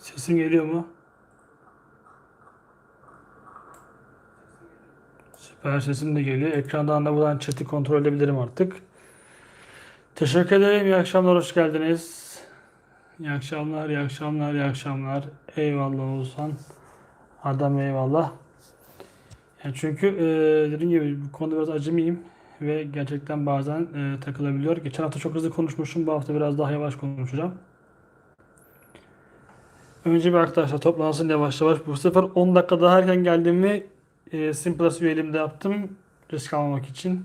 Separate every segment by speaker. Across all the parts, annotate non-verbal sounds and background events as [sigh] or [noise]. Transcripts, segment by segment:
Speaker 1: Sesim geliyor mu? Süper sesim de geliyor. Ekrandan da buradan chat'i kontrol edebilirim artık. Teşekkür ederim. İyi akşamlar. Hoş geldiniz. İyi akşamlar, iyi akşamlar, iyi akşamlar. Eyvallah Oğuzhan. Adam eyvallah. Yani çünkü e, dediğim gibi bu konuda biraz acemiyim ve gerçekten bazen e, takılabiliyor. Geçen hafta çok hızlı konuşmuşum. Bu hafta biraz daha yavaş konuşacağım. Önce bir arkadaşlar toplansın yavaş yavaş. Bu sefer 10 dakika daha erken geldiğimi e, Simplex üyeliğimde yaptım. Risk almamak için.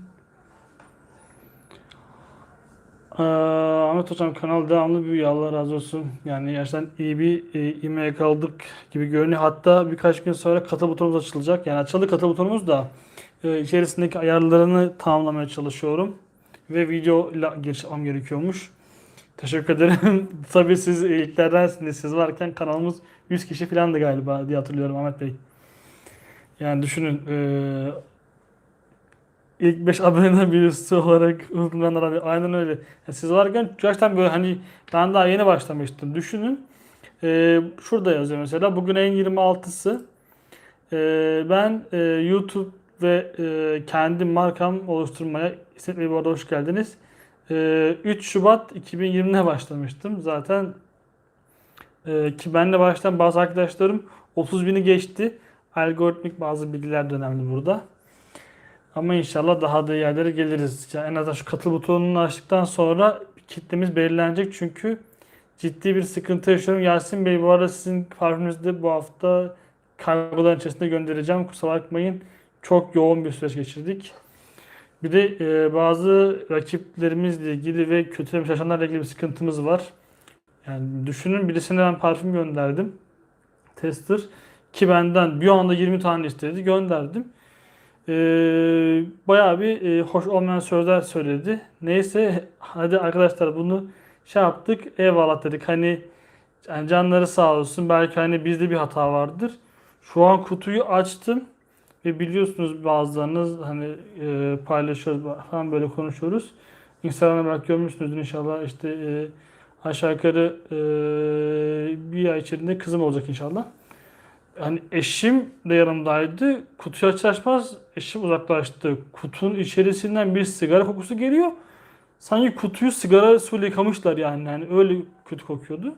Speaker 1: Ee, Ahmet Hocam kanal devamlı büyüyor. Allah razı olsun. Yani gerçekten iyi bir e, ivmeye kaldık gibi görünüyor. Hatta birkaç gün sonra katıl butonumuz açılacak. Yani açıldı katıl butonumuz da e, içerisindeki ayarlarını tamamlamaya çalışıyorum. Ve video ile giriş gerekiyormuş. Teşekkür ederim. [laughs] Tabii siz ilklerdensiniz. Siz varken kanalımız 100 kişi falandı galiba diye hatırlıyorum Ahmet Bey. Yani düşünün e, ilk 5 [laughs] aboneden birisi olarak unutmayanlar abi aynen öyle. Yani siz varken gerçekten böyle hani ben daha yeni başlamıştım. Düşünün. E, şurada yazıyor mesela bugün en 26'sı. E, ben e, YouTube ve e, kendi markam oluşturmaya İsmet Bey bu arada hoş geldiniz. E, 3 Şubat 2020'de başlamıştım. Zaten e, ki benle başlayan bazı arkadaşlarım 30 bini geçti. Algoritmik bazı bilgiler de önemli burada. Ama inşallah daha da yerlere geliriz. Yani en azından şu katıl butonunu açtıktan sonra kitlemiz belirlenecek. Çünkü ciddi bir sıkıntı yaşıyorum. Yasin Bey bu arada sizin parfümünüzü de bu hafta kargoların içerisinde göndereceğim. Kusura bakmayın. Çok yoğun bir süreç geçirdik. Bir de e, bazı rakiplerimizle ilgili ve kötülemiş yaşayanlarla ilgili bir sıkıntımız var. Yani düşünün birisine ben parfüm gönderdim. Tester. Ki benden bir anda 20 tane istedi. Gönderdim. Ee, bayağı bir e, hoş olmayan sözler söyledi. Neyse hadi arkadaşlar bunu şey yaptık. Eyvallah dedik. Hani yani canları sağ olsun. Belki hani bizde bir hata vardır. Şu an kutuyu açtım. Ve biliyorsunuz bazılarınız hani e, paylaşıyoruz falan böyle konuşuyoruz. Instagram'da belki görmüşsünüzdür inşallah. İşte e, aşağı yukarı e, bir ay içerisinde kızım olacak inşallah. Hani eşim de yanımdaydı. Kutuyu açar açmaz eşim uzaklaştı. Kutunun içerisinden bir sigara kokusu geliyor. Sanki kutuyu sigara suyla yıkamışlar yani. yani öyle kötü kokuyordu.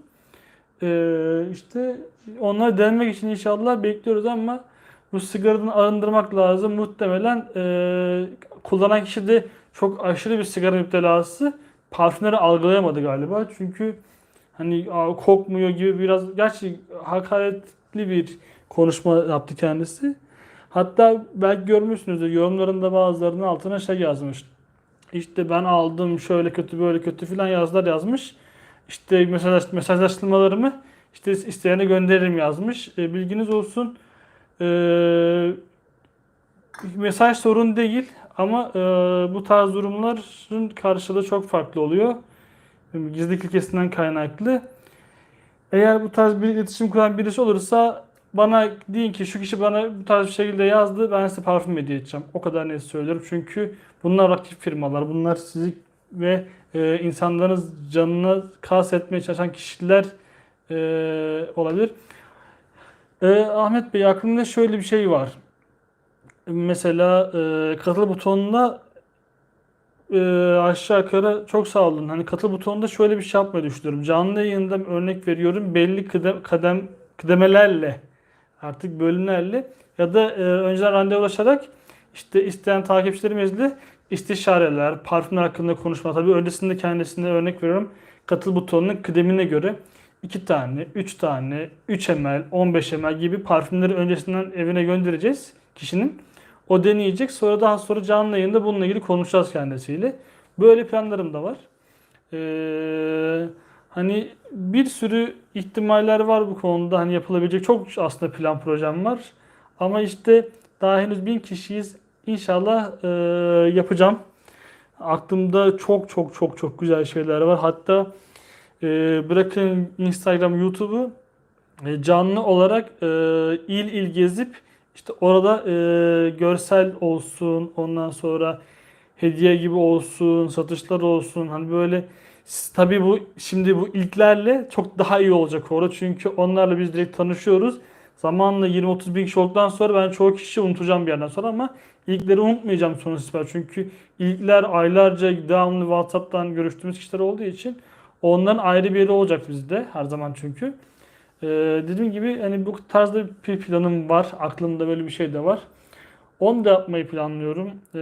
Speaker 1: Ee, işte onları denemek için inşallah bekliyoruz ama bu sigaradan arındırmak lazım. Muhtemelen e, kullanan kişi de çok aşırı bir sigara müptelası. Parfümleri algılayamadı galiba. Çünkü hani "Aa, kokmuyor gibi biraz gerçi hakaretli bir konuşma yaptı kendisi. Hatta belki görmüşsünüzdür yorumlarında bazılarının altına şey yazmış. İşte ben aldım şöyle kötü böyle kötü filan yazılar yazmış. İşte mesaj, mesajlaştırmalarımı işte isteyene gönderirim yazmış. E, bilginiz olsun. E, mesaj sorun değil ama e, bu tarz durumların karşılığı çok farklı oluyor. Gizlilik ilkesinden kaynaklı. Eğer bu tarz bir iletişim kuran birisi olursa bana deyin ki şu kişi bana bu tarz bir şekilde yazdı ben size parfüm hediye edeceğim. O kadar net söylüyorum. Çünkü bunlar rakip firmalar. Bunlar sizi ve e, insanların canına kastetmeye çalışan kişiler e, olabilir. E, Ahmet Bey aklımda şöyle bir şey var. Mesela e, katıl butonuna e, aşağı yukarı çok sağ olun. Hani katıl butonunda şöyle bir şey yapmayı düşünüyorum. Canlı yayında örnek veriyorum belli kıdem, kadem, kıdemelerle artık bölümlerle ya da e, önceden randevulaşarak işte isteyen takipçilerimizle istişareler, parfümler hakkında konuşma. Tabii öncesinde kendisine örnek veriyorum. Katıl butonunun kıdemine göre 2 tane, 3 tane, 3 ml, 15 ml gibi parfümleri öncesinden evine göndereceğiz kişinin. O deneyecek. Sonra daha sonra canlı yayında bununla ilgili konuşacağız kendisiyle. Böyle planlarım da var. Ee, hani bir sürü ihtimaller var bu konuda. Hani yapılabilecek çok aslında plan projem var. Ama işte daha henüz bin kişiyiz. İnşallah e, yapacağım. Aklımda çok çok çok çok güzel şeyler var. Hatta e, bırakın Instagram, YouTube'u e, canlı olarak e, il il gezip işte orada e, görsel olsun ondan sonra hediye gibi olsun, satışlar olsun. Hani böyle tabii bu şimdi bu ilklerle çok daha iyi olacak orada. Çünkü onlarla biz direkt tanışıyoruz. Zamanla 20-30 bin kişi olduktan sonra ben çoğu kişi unutacağım bir yerden sonra ama ilkleri unutmayacağım sonuç itibariyle. Çünkü ilkler aylarca devamlı WhatsApp'tan görüştüğümüz kişiler olduğu için onların ayrı bir yeri olacak bizde her zaman çünkü. Ee, dediğim gibi hani bu tarzda bir planım var. Aklımda böyle bir şey de var. Onu da yapmayı planlıyorum. Ee,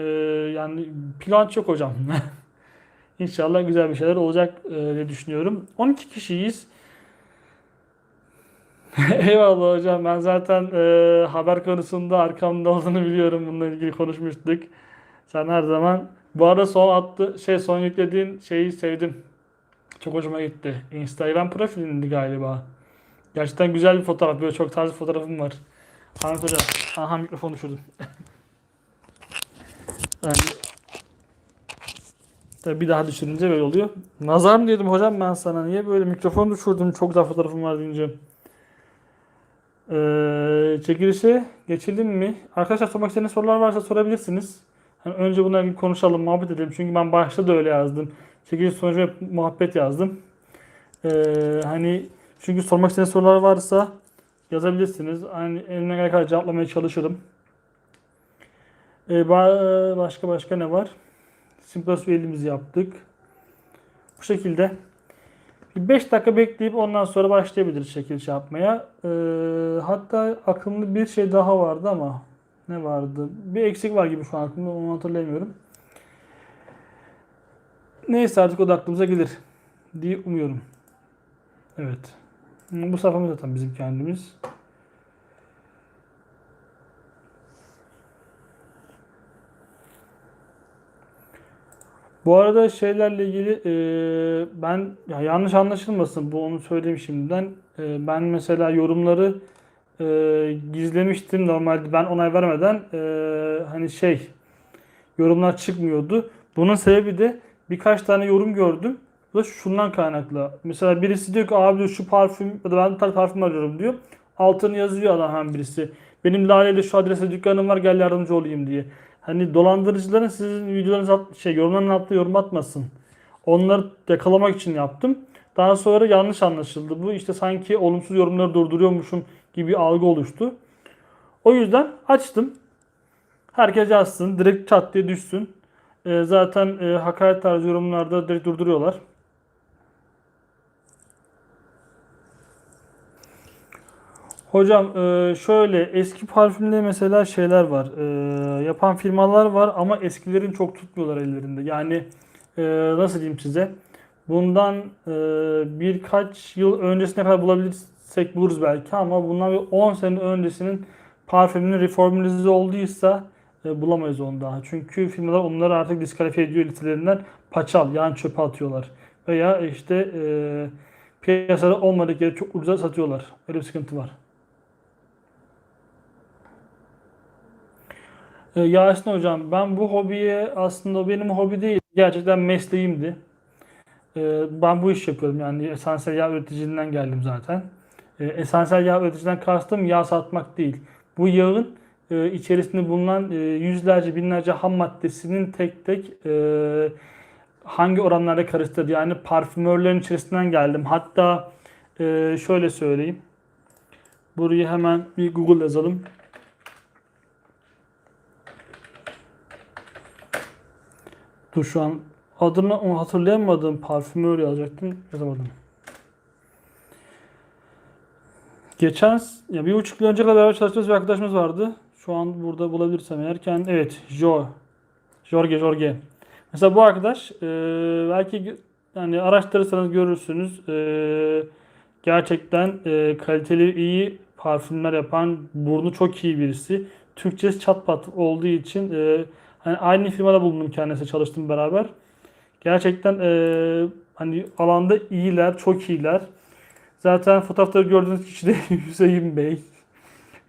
Speaker 1: yani plan çok hocam. [laughs] İnşallah güzel bir şeyler olacak e, diye düşünüyorum. 12 kişiyiz. [laughs] Eyvallah hocam. Ben zaten e, haber konusunda arkamda olduğunu biliyorum. Bununla ilgili konuşmuştuk. Sen her zaman bu arada son attı şey son yüklediğin şeyi sevdim. Çok hoşuma gitti. Instagram profilindi galiba. Gerçekten güzel bir fotoğraf. Böyle çok tarz bir fotoğrafım var. Ahmet hocam. Aha mikrofonu düşürdüm. [laughs] yani, tabii bir daha düşürünce böyle oluyor. Nazar mı dedim hocam ben sana? Niye böyle mikrofon düşürdüm? Çok daha fotoğrafım var deyince. Ee, çekilişe geçelim mi? Arkadaşlar sormak istediğiniz sorular varsa sorabilirsiniz. Hani önce bunları bir konuşalım, muhabbet edelim. Çünkü ben başta da öyle yazdım. Çekiliş sonucu ve muhabbet yazdım. Ee, hani çünkü sormak istediğiniz sorular varsa yazabilirsiniz. Hani elimden kadar cevaplamaya çalışırım. Ee, ba- başka başka ne var? Simplus üyeliğimizi yaptık. Bu şekilde. Bir 5 dakika bekleyip ondan sonra başlayabiliriz çekiliş yapmaya. Ee, hatta aklımda bir şey daha vardı ama ne vardı? Bir eksik var gibi şu an aklımda onu hatırlayamıyorum. Neyse artık o da aklımıza gelir diye umuyorum. Evet. Bu sayfamız zaten bizim kendimiz. Bu arada şeylerle ilgili e, ben ya yanlış anlaşılmasın bu onu söyleyeyim şimdiden. E, ben mesela yorumları e, gizlemiştim normalde ben onay vermeden e, hani şey yorumlar çıkmıyordu. Bunun sebebi de birkaç tane yorum gördüm. Bu da şundan kaynaklı. Mesela birisi diyor ki abi diyor, şu parfüm ya da ben bu tarz parfüm arıyorum diyor. Altını yazıyor adam hem birisi. Benim Lale ile şu adrese dükkanım var gel yardımcı olayım diye. Hani dolandırıcıların sizin videolarınız at, şey yorumların altına yorum atmasın. Onları yakalamak için yaptım. Daha sonra yanlış anlaşıldı. Bu işte sanki olumsuz yorumları durduruyormuşum gibi bir algı oluştu. O yüzden açtım. Herkes yazsın. Direkt çat diye düşsün. Ee, zaten e, hakaret tarzı yorumlarda direkt durduruyorlar. Hocam e, şöyle eski parfümde mesela şeyler var. E, yapan firmalar var ama eskilerin çok tutmuyorlar ellerinde. Yani e, nasıl diyeyim size? Bundan e, birkaç yıl öncesine kadar bulabilirsek buluruz belki ama bundan bir 10 sene öncesinin parfümünün reformülize olduysa e, bulamayız onu daha. Çünkü firmalar onları artık diskalifiye ediyor listelerinden paçal yani çöpe atıyorlar. Veya işte e, piyasada olmadık çok ucuza satıyorlar. Öyle bir sıkıntı var. E, Yasin hocam ben bu hobiye aslında benim hobi değil. Gerçekten mesleğimdi. E, ben bu iş yapıyorum yani esansiyel yağ üreticiliğinden geldim zaten. E, esansiyel yağ üreticiden kastım yağ satmak değil. Bu yağın e, içerisinde bulunan e, yüzlerce binlerce ham maddesinin tek tek e, hangi oranlarda karıştırdı yani parfümörlerin içerisinden geldim. Hatta e, şöyle söyleyeyim. Burayı hemen bir Google yazalım. Dur şu an adını onu hatırlayamadım. Parfümör yazacaktım. Yazamadım. Geçen ya bir buçuk yıl önce kadar çalıştığımız bir arkadaşımız vardı. Şu an burada bulabilirsem eğer kendi evet Jo Jorge Jorge. Mesela bu arkadaş e, belki yani araştırırsanız görürsünüz. E, gerçekten e, kaliteli iyi parfümler yapan burnu çok iyi birisi. Türkçesi çat pat olduğu için e, hani aynı firmada bulundum kendisiyle çalıştım beraber. Gerçekten e, hani alanda iyiler, çok iyiler. Zaten fotoğrafta gördüğünüz kişi de [laughs] Hüseyin Bey.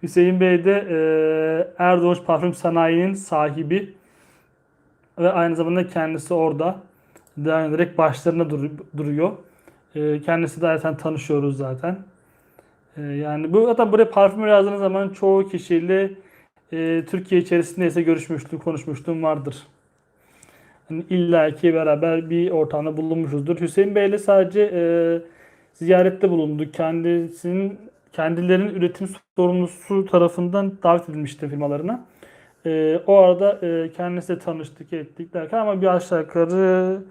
Speaker 1: Hüseyin Bey de e, Erdoğan Parfüm Sanayi'nin sahibi ve aynı zamanda kendisi orada devam ederek başlarına dur- duruyor. E, kendisi de zaten tanışıyoruz zaten. E, yani bu zaten buraya parfüm yazdığınız zaman çoğu kişiyle e, Türkiye içerisinde ise görüşmüştüm, konuşmuştum vardır. hani illaki beraber bir ortamda bulunmuşuzdur. Hüseyin Bey'le sadece e, ziyarette bulunduk. Kendisinin kendilerinin üretim sorumlusu tarafından davet edilmişti firmalarına. E, o arada e, kendisiyle tanıştık ettik derken ama bir aşağı yukarı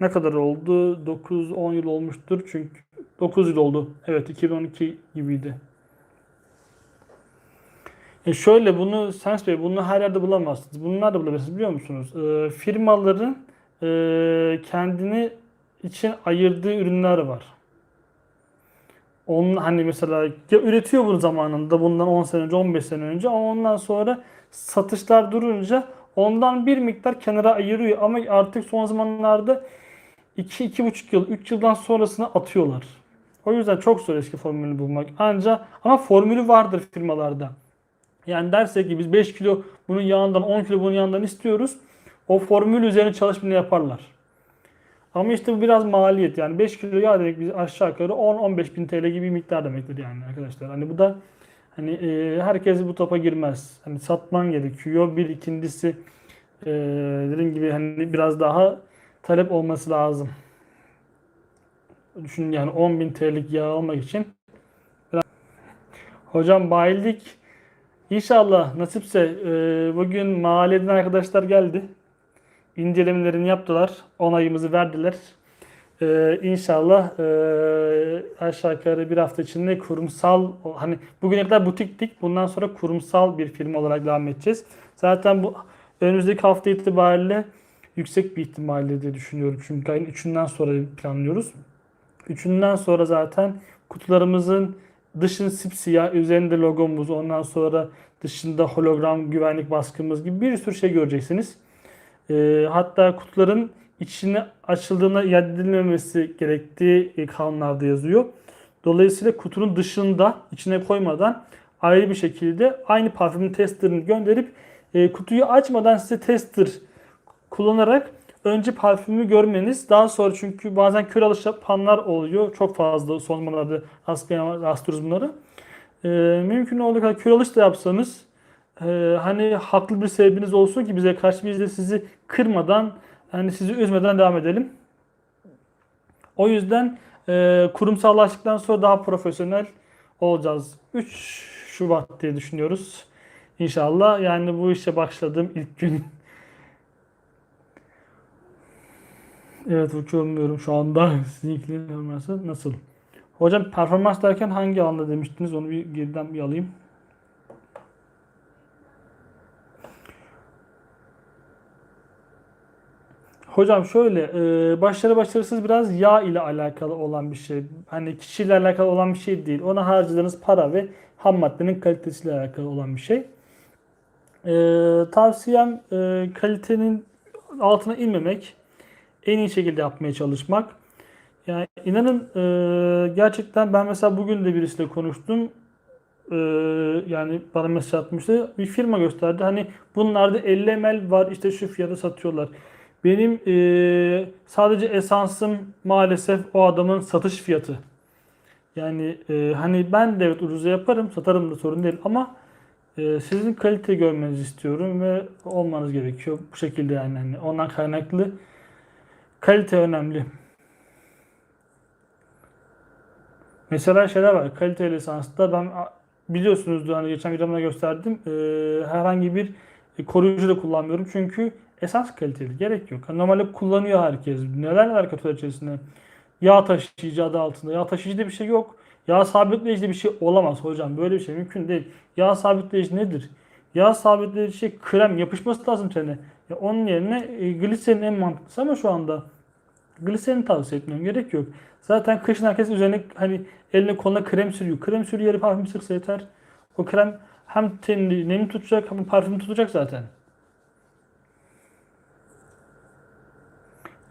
Speaker 1: ne kadar oldu? 9-10 yıl olmuştur çünkü 9 yıl oldu. Evet 2012 gibiydi. E şöyle bunu Sens Bey bunu her yerde bulamazsınız. Bunlar da bulabilirsiniz biliyor musunuz? E, firmaların e, kendini için ayırdığı ürünler var. Onun hani mesela ya üretiyor bunu zamanında bundan 10 sene önce 15 sene önce ama ondan sonra satışlar durunca ondan bir miktar kenara ayırıyor ama artık son zamanlarda 2-2,5 yıl 3 yıldan sonrasını atıyorlar. O yüzden çok zor eski formülü bulmak. Ancak ama formülü vardır firmalarda. Yani dersek ki biz 5 kilo bunun yağından 10 kilo bunun yağından istiyoruz. O formül üzerine çalışmanı yaparlar. Ama işte bu biraz maliyet. Yani 5 kilo yağ demek biz aşağı yukarı 10-15 bin TL gibi bir miktar demektir yani arkadaşlar. Hani bu da hani e, herkes bu topa girmez. Hani satman gerekiyor. Bir ikincisi e, dediğim gibi hani biraz daha talep olması lazım. Düşünün yani 10 bin TL'lik yağ almak için. Hocam bayilik İnşallah nasipse e, bugün mahalleden arkadaşlar geldi. İncelemelerini yaptılar. Onayımızı verdiler. E, inşallah e, aşağı yukarı bir hafta içinde kurumsal hani bugüne kadar butiktik. Bundan sonra kurumsal bir firma olarak devam edeceğiz. Zaten bu önümüzdeki hafta itibariyle yüksek bir ihtimalle diye düşünüyorum. Çünkü ayın 3'ünden sonra planlıyoruz. Üçünden sonra zaten kutularımızın dışın sipsiyah, üzerinde logomuz, ondan sonra dışında hologram güvenlik baskımız gibi bir sürü şey göreceksiniz. Ee, hatta kutuların içine açıldığında iade edilmemesi gerektiği e, kanunlarda yazıyor. Dolayısıyla kutunun dışında içine koymadan ayrı bir şekilde aynı parfümün testerını gönderip e, kutuyu açmadan size tester kullanarak önce parfümü görmeniz daha sonra çünkü bazen kör alış oluyor. Çok fazla son zamanlarda rastlıyoruz bunları. Ee, mümkün olduğu kadar kör alış da yapsanız e, hani haklı bir sebebiniz olsun ki bize karşı biz de sizi kırmadan hani sizi üzmeden devam edelim. O yüzden e, kurumsallaştıktan sonra daha profesyonel olacağız. 3 Şubat diye düşünüyoruz. İnşallah yani bu işe başladığım ilk gün Evet uçamıyorum şu anda. [laughs] Sizinkilerin performansı nasıl? Hocam performans derken hangi alanda demiştiniz? Onu bir geriden bir alayım. Hocam şöyle, e, başarı başarısız biraz yağ ile alakalı olan bir şey. Hani kişiyle alakalı olan bir şey değil. Ona harcadığınız para ve ham maddenin kalitesiyle alakalı olan bir şey. E, tavsiyem e, kalitenin altına inmemek en iyi şekilde yapmaya çalışmak. Yani inanın e, gerçekten ben mesela bugün de birisiyle konuştum. E, yani bana mesaj atmıştı. Bir firma gösterdi. Hani bunlarda 50 ml var işte şu fiyata satıyorlar. Benim e, sadece esansım maalesef o adamın satış fiyatı. Yani e, hani ben de evet ucuza yaparım, satarım da sorun değil ama e, sizin kalite görmenizi istiyorum ve olmanız gerekiyor. Bu şekilde yani hani ondan kaynaklı Kalite önemli. Mesela şeyler var. Kalite lisansta ben biliyorsunuz hani geçen videomda gösterdim. E, herhangi bir koruyucu da kullanmıyorum. Çünkü esas kaliteli. Gerek yok. Normalde kullanıyor herkes. Neler var kutular içerisinde? Yağ taşıyıcı adı altında. Yağ taşıyıcı diye bir şey yok. Yağ sabitleyici diye bir şey olamaz hocam. Böyle bir şey mümkün değil. Yağ sabitleyici nedir? Yağ sabitleyici şey krem yapışması lazım tenine. Ya onun yerine e, en mantıklısı ama şu anda gliserin tavsiye etmiyorum. Gerek yok. Zaten kışın herkes üzerine hani eline koluna krem sürüyor. Krem sürüyor yeri parfüm sıksa yeter. O krem hem tenini nemli tutacak hem parfümü tutacak zaten.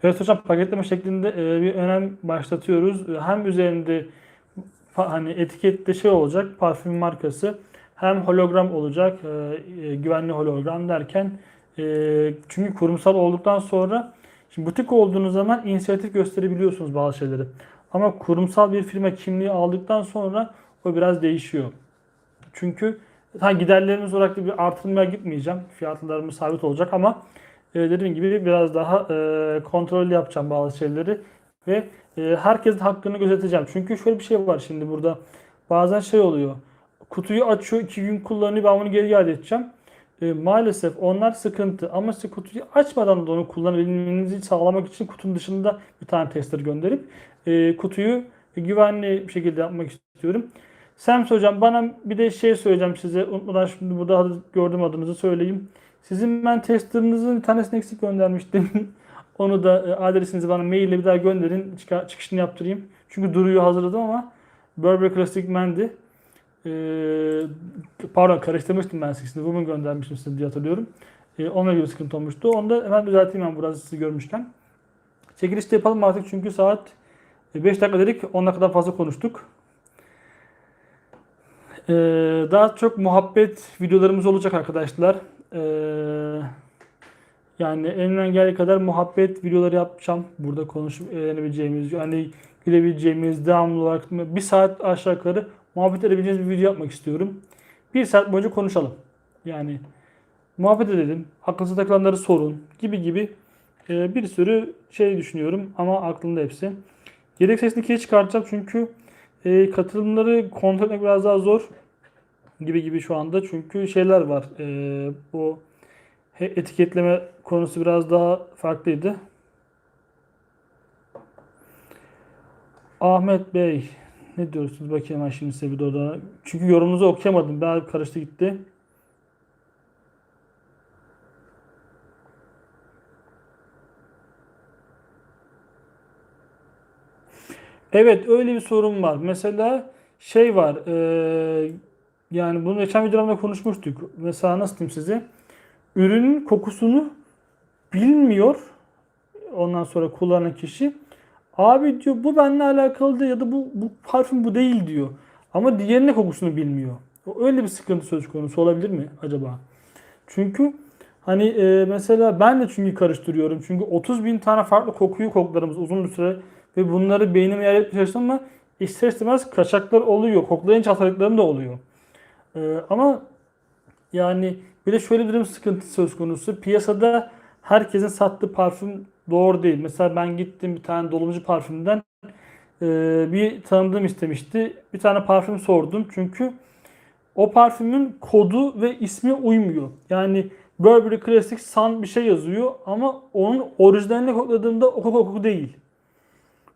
Speaker 1: Evet hocam paketleme şeklinde e, bir önem başlatıyoruz. Hem üzerinde hani etikette şey olacak parfüm markası hem hologram olacak e, e, güvenli hologram derken çünkü kurumsal olduktan sonra şimdi butik olduğunuz zaman inisiyatif gösterebiliyorsunuz bazı şeyleri. Ama kurumsal bir firma kimliği aldıktan sonra o biraz değişiyor. Çünkü ha, giderlerimiz olarak da bir artırmaya gitmeyeceğim. Fiyatlarımız sabit olacak ama e, dediğim gibi biraz daha e, kontrollü yapacağım bazı şeyleri ve e, herkesin hakkını gözeteceğim. Çünkü şöyle bir şey var şimdi burada. Bazen şey oluyor. Kutuyu açıyor, iki gün kullanıyor, ben bunu geri iade edeceğim. E, maalesef onlar sıkıntı. Ama size kutuyu açmadan da onu kullanabilmenizi sağlamak için kutunun dışında bir tane tester gönderip e, kutuyu güvenli bir şekilde yapmak istiyorum. Sems hocam bana bir de şey söyleyeceğim size. Unutmadan şimdi burada gördüğüm adınızı söyleyeyim. Sizin ben testerınızın bir tanesini eksik göndermiştim. [laughs] Onu da e, adresinizi bana maille bir daha gönderin. Çıkışını yaptırayım. Çünkü duruyor hazırladım ama Burberry Classic Men'di. Ee, pardon karıştırmıştım ben size. Woman göndermiştim size diye hatırlıyorum. Ee, onunla ilgili sıkıntı olmuştu. Onu da hemen düzelteyim ben burada sizi görmüşken. Çekilişte yapalım artık çünkü saat 5 dakika dedik. 10 dakikadan fazla konuştuk. Ee, daha çok muhabbet videolarımız olacak arkadaşlar. Ee, yani elimden geldiği kadar muhabbet videoları yapacağım. Burada konuşup eğlenebileceğimiz, yani gülebileceğimiz, devamlı olarak bir saat aşağı yukarı muhabbet edebileceğimiz bir video yapmak istiyorum. Bir saat boyunca konuşalım. Yani muhabbet edelim, aklınıza takılanları sorun gibi gibi e, bir sürü şey düşünüyorum ama aklımda hepsi. Yedek sesini ikiye çıkartacağım çünkü e, katılımları kontrol etmek biraz daha zor gibi gibi şu anda. Çünkü şeyler var. E, bu etiketleme konusu biraz daha farklıydı. Ahmet Bey ne diyorsunuz bakayım ben şimdi size videoda. Çünkü yorumunuzu okuyamadım. Ben karıştı gitti. Evet öyle bir sorun var. Mesela şey var. eee, yani bunu geçen videolarımda konuşmuştuk. Mesela nasıl diyeyim size? Ürünün kokusunu bilmiyor. Ondan sonra kullanan kişi. Abi diyor bu benimle alakalı değil ya da bu, bu parfüm bu değil diyor. Ama diğerinin kokusunu bilmiyor. Öyle bir sıkıntı söz konusu olabilir mi acaba? Çünkü hani e, mesela ben de çünkü karıştırıyorum. Çünkü 30 bin tane farklı kokuyu koklarımız uzun bir süre ve bunları beynime yer çalıştım ama ister istemez kaçaklar oluyor. Koklayınca hastalıklarım da oluyor. E, ama yani bir de şöyle bir durum sıkıntı söz konusu. Piyasada herkesin sattığı parfüm doğru değil. Mesela ben gittim bir tane dolumcu parfümden e, bir tanıdığım istemişti. Bir tane parfüm sordum. Çünkü o parfümün kodu ve ismi uymuyor. Yani Burberry Classic Sun bir şey yazıyor ama onun orijinalini kokladığımda o koku, o koku değil.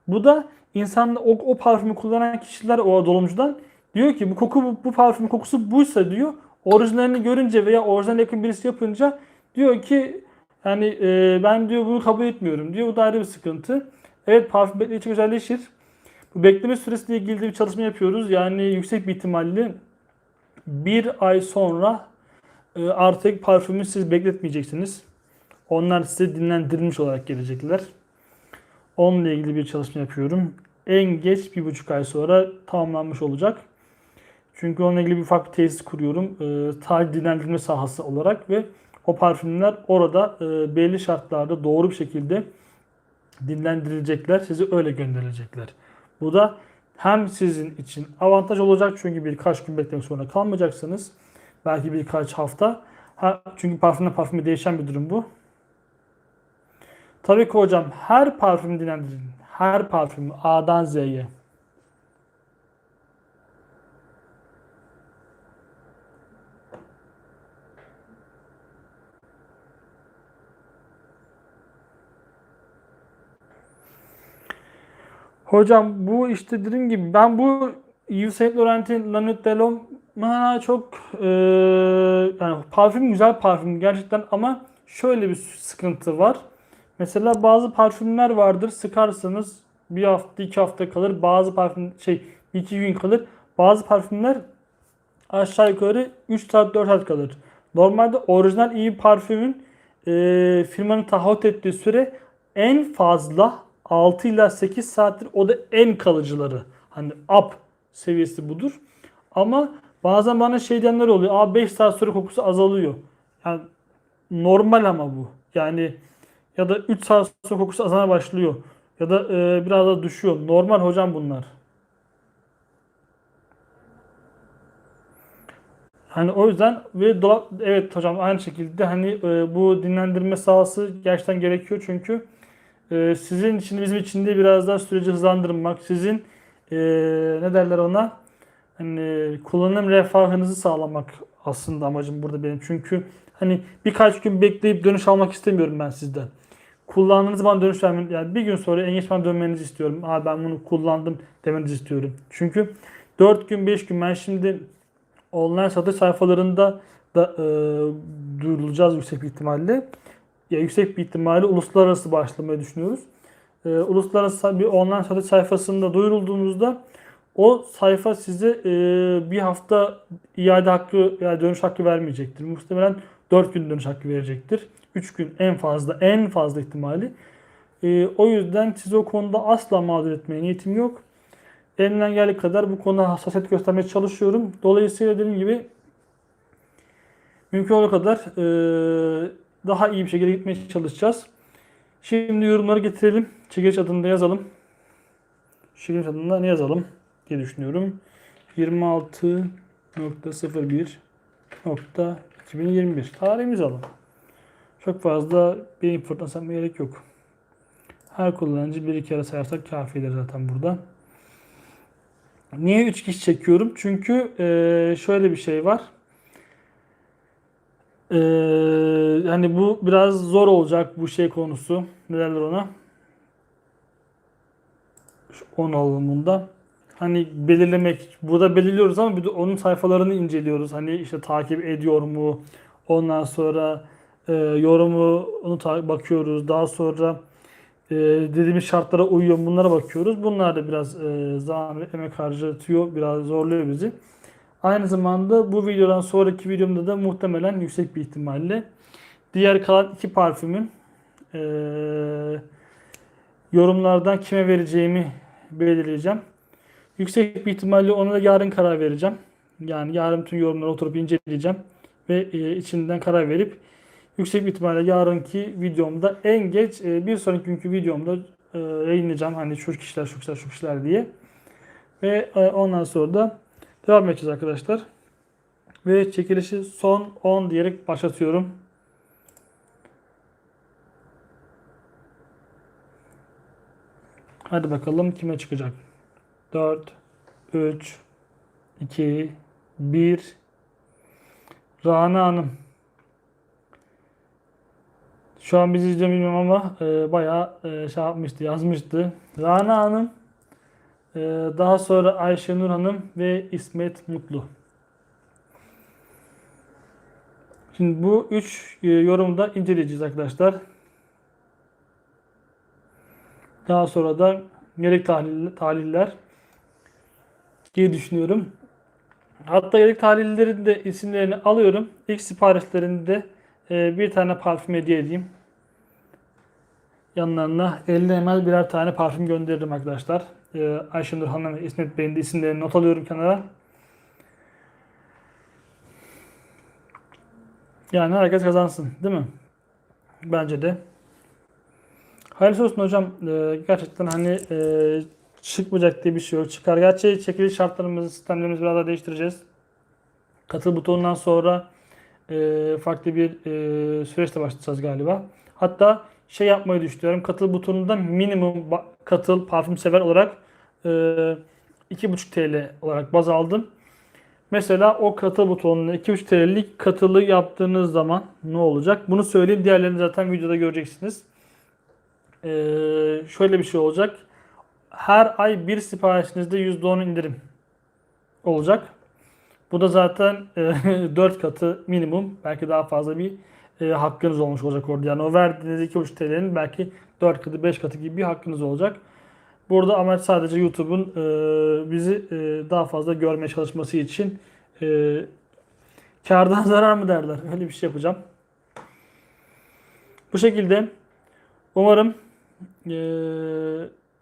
Speaker 1: Bu da insan o, o parfümü kullanan kişiler o dolumcudan diyor ki bu koku bu, bu parfümün kokusu buysa diyor. Orijinalini görünce veya orijinal yakın birisi yapınca diyor ki yani e, ben diyor bunu kabul etmiyorum diyor. Bu da ayrı bir sıkıntı. Evet parfüm bekleyici özelleşir. Bu bekleme süresiyle ilgili bir çalışma yapıyoruz. Yani yüksek bir ihtimalle bir ay sonra e, artık parfümü siz bekletmeyeceksiniz. Onlar size dinlendirilmiş olarak gelecekler. Onunla ilgili bir çalışma yapıyorum. En geç bir buçuk ay sonra tamamlanmış olacak. Çünkü onunla ilgili bir farklı tesis kuruyorum. E, tarih dinlendirme sahası olarak ve o parfümler orada e, belli şartlarda doğru bir şekilde dinlendirilecekler. Sizi öyle gönderilecekler. Bu da hem sizin için avantaj olacak çünkü birkaç gün beklemek zorunda kalmayacaksınız. Belki birkaç hafta. Ha, çünkü parfümden parfüme değişen bir durum bu. Tabii ki hocam her parfüm dinlendirin. Her parfümü A'dan Z'ye. Hocam bu işte dediğim gibi ben bu Yves Saint Laurent'in La Nuit de L'Homme çok e, yani parfüm güzel parfüm gerçekten ama şöyle bir sıkıntı var. Mesela bazı parfümler vardır sıkarsanız bir hafta iki hafta kalır bazı parfüm şey iki gün kalır bazı parfümler aşağı yukarı 3 saat 4 saat kalır. Normalde orijinal iyi parfümün e, firmanın taahhüt ettiği süre en fazla 6 ila 8 saattir. O da en kalıcıları. Hani up seviyesi budur. Ama bazen bana şey diyenler oluyor. Aa 5 saat sonra kokusu azalıyor. Yani normal ama bu. Yani ya da 3 saat sonra kokusu azalmaya başlıyor. Ya da e, biraz da düşüyor. Normal hocam bunlar. Hani o yüzden ve dolap evet hocam aynı şekilde hani e, bu dinlendirme sahası gerçekten gerekiyor çünkü e, sizin için bizim için de biraz daha süreci hızlandırmak, sizin e, ne derler ona hani kullanım refahınızı sağlamak aslında amacım burada benim. Çünkü hani birkaç gün bekleyip dönüş almak istemiyorum ben sizden. Kullandığınız zaman dönüş vermeniz, yani bir gün sonra en geç bana dönmenizi istiyorum. Aa ben bunu kullandım demenizi istiyorum. Çünkü 4 gün 5 gün ben şimdi online satış sayfalarında da e, duyurulacağız yüksek ihtimalle. Ya yüksek bir ihtimalle uluslararası başlamayı düşünüyoruz. E, uluslararası bir online satış sayfasında duyurulduğunuzda o sayfa size e, bir hafta iade hakkı yani dönüş hakkı vermeyecektir. Muhtemelen 4 gün dönüş hakkı verecektir. 3 gün en fazla en fazla ihtimali. E, o yüzden sizi o konuda asla mağdur etmeye niyetim yok. Elimden geldiği kadar bu konuda hassasiyet göstermeye çalışıyorum. Dolayısıyla dediğim gibi mümkün olduğu kadar e, daha iyi bir şekilde gitmeye çalışacağız. Şimdi yorumları getirelim. Çekiliş adını da yazalım. Çekiliş adında ne yazalım diye düşünüyorum. 26.01.2021 tarihimizi alalım. Çok fazla bir importans yapmaya gerek yok. Her kullanıcı bir iki kere sayarsak kafidir zaten burada. Niye 3 kişi çekiyorum? Çünkü şöyle bir şey var. E, hani bu biraz zor olacak bu şey konusu. Ne derler ona? Şu 10 alımında. Hani belirlemek, burada belirliyoruz ama bir de onun sayfalarını inceliyoruz. Hani işte takip ediyor mu? Ondan sonra e, yorumu onu bakıyoruz. Daha sonra e, dediğimiz şartlara uyuyor? Bunlara bakıyoruz. Bunlar da biraz e, ve emek harcatıyor. Biraz zorluyor bizi. Aynı zamanda bu videodan sonraki videomda da muhtemelen yüksek bir ihtimalle diğer kalan iki parfümün e, yorumlardan kime vereceğimi belirleyeceğim. Yüksek bir ihtimalle ona da yarın karar vereceğim. Yani yarın tüm yorumları oturup inceleyeceğim ve e, içinden karar verip yüksek bir ihtimalle yarınki videomda en geç e, bir sonraki günkü videomda e, yayınlayacağım. Hani şu kişiler, şu kişiler, şu kişiler diye. Ve e, ondan sonra da devam edeceğiz arkadaşlar. Ve çekilişi son 10 diyerek başlatıyorum. Hadi bakalım kime çıkacak. 4, 3, 2, 1. Rana Hanım. Şu an bizi izliyor bilmiyorum ama e, bayağı e, şey yapmıştı, yazmıştı. Rana Hanım, daha sonra Ayşenur Hanım ve İsmet Mutlu. Şimdi bu üç e, yorumu da inceleyeceğiz arkadaşlar. Daha sonra da tahlil, tahliller diye düşünüyorum. Hatta gerek tahlillerin de isimlerini alıyorum. İlk siparişlerinde e, bir tane parfüm hediye edeyim. Yanlarına 50 ml birer tane parfüm gönderirim arkadaşlar. E, Ayşenur Hanım ve İsmet Bey'in de isimlerini not alıyorum kenara. Yani herkes kazansın değil mi? Bence de. Hayırlısı olsun hocam. Ee, gerçekten hani e, çıkmayacak diye bir şey yok. Çıkar. Gerçi çekiliş şartlarımızı, sistemlerimizi biraz daha değiştireceğiz. Katıl butonundan sonra e, farklı bir e, süreçte başlayacağız galiba. Hatta şey yapmayı düşünüyorum. Katıl butonunda minimum katıl parfüm sever olarak e, 2,5 TL olarak baz aldım. Mesela o katıl butonuna 2,5 TL'lik katılı yaptığınız zaman ne olacak? Bunu söyleyeyim. Diğerlerini zaten videoda göreceksiniz. Ee, şöyle bir şey olacak. Her ay bir siparişinizde %10 indirim olacak. Bu da zaten e, [laughs] 4 katı minimum. Belki daha fazla bir e, hakkınız olmuş olacak orada. Yani o verdiğiniz 2,5 TL'nin belki 4 katı 5 katı gibi bir hakkınız olacak. Burada amaç sadece YouTube'un e, bizi e, daha fazla görmeye çalışması için e, kardan [laughs] zarar mı derler. Öyle bir şey yapacağım. Bu şekilde umarım e,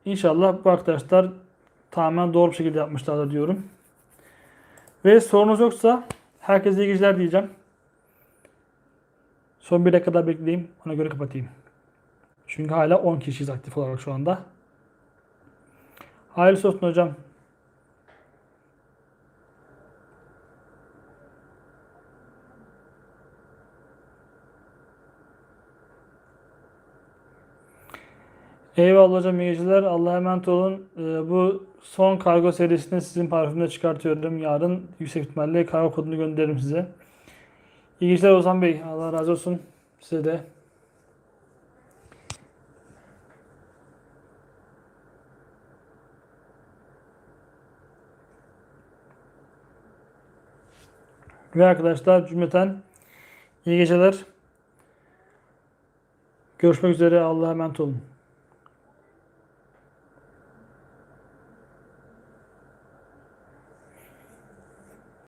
Speaker 1: inşallah bu arkadaşlar tamamen doğru bir şekilde yapmışlardır diyorum. Ve sorunuz yoksa herkese iyi geceler diyeceğim. Son bir dakikada bekleyeyim. Ona göre kapatayım. Çünkü hala 10 kişiyiz aktif olarak şu anda. Hayırlısı olsun hocam. Eyvallah hocam iyi geceler. Allah'a emanet olun. Ee, bu son kargo serisini sizin parfümle çıkartıyorum. Yarın yüksek ihtimalle kargo kodunu gönderirim size. İyi geceler Ozan Bey. Allah razı olsun. Size de. Ve arkadaşlar cümleten iyi geceler. Görüşmek üzere. Allah'a emanet olun.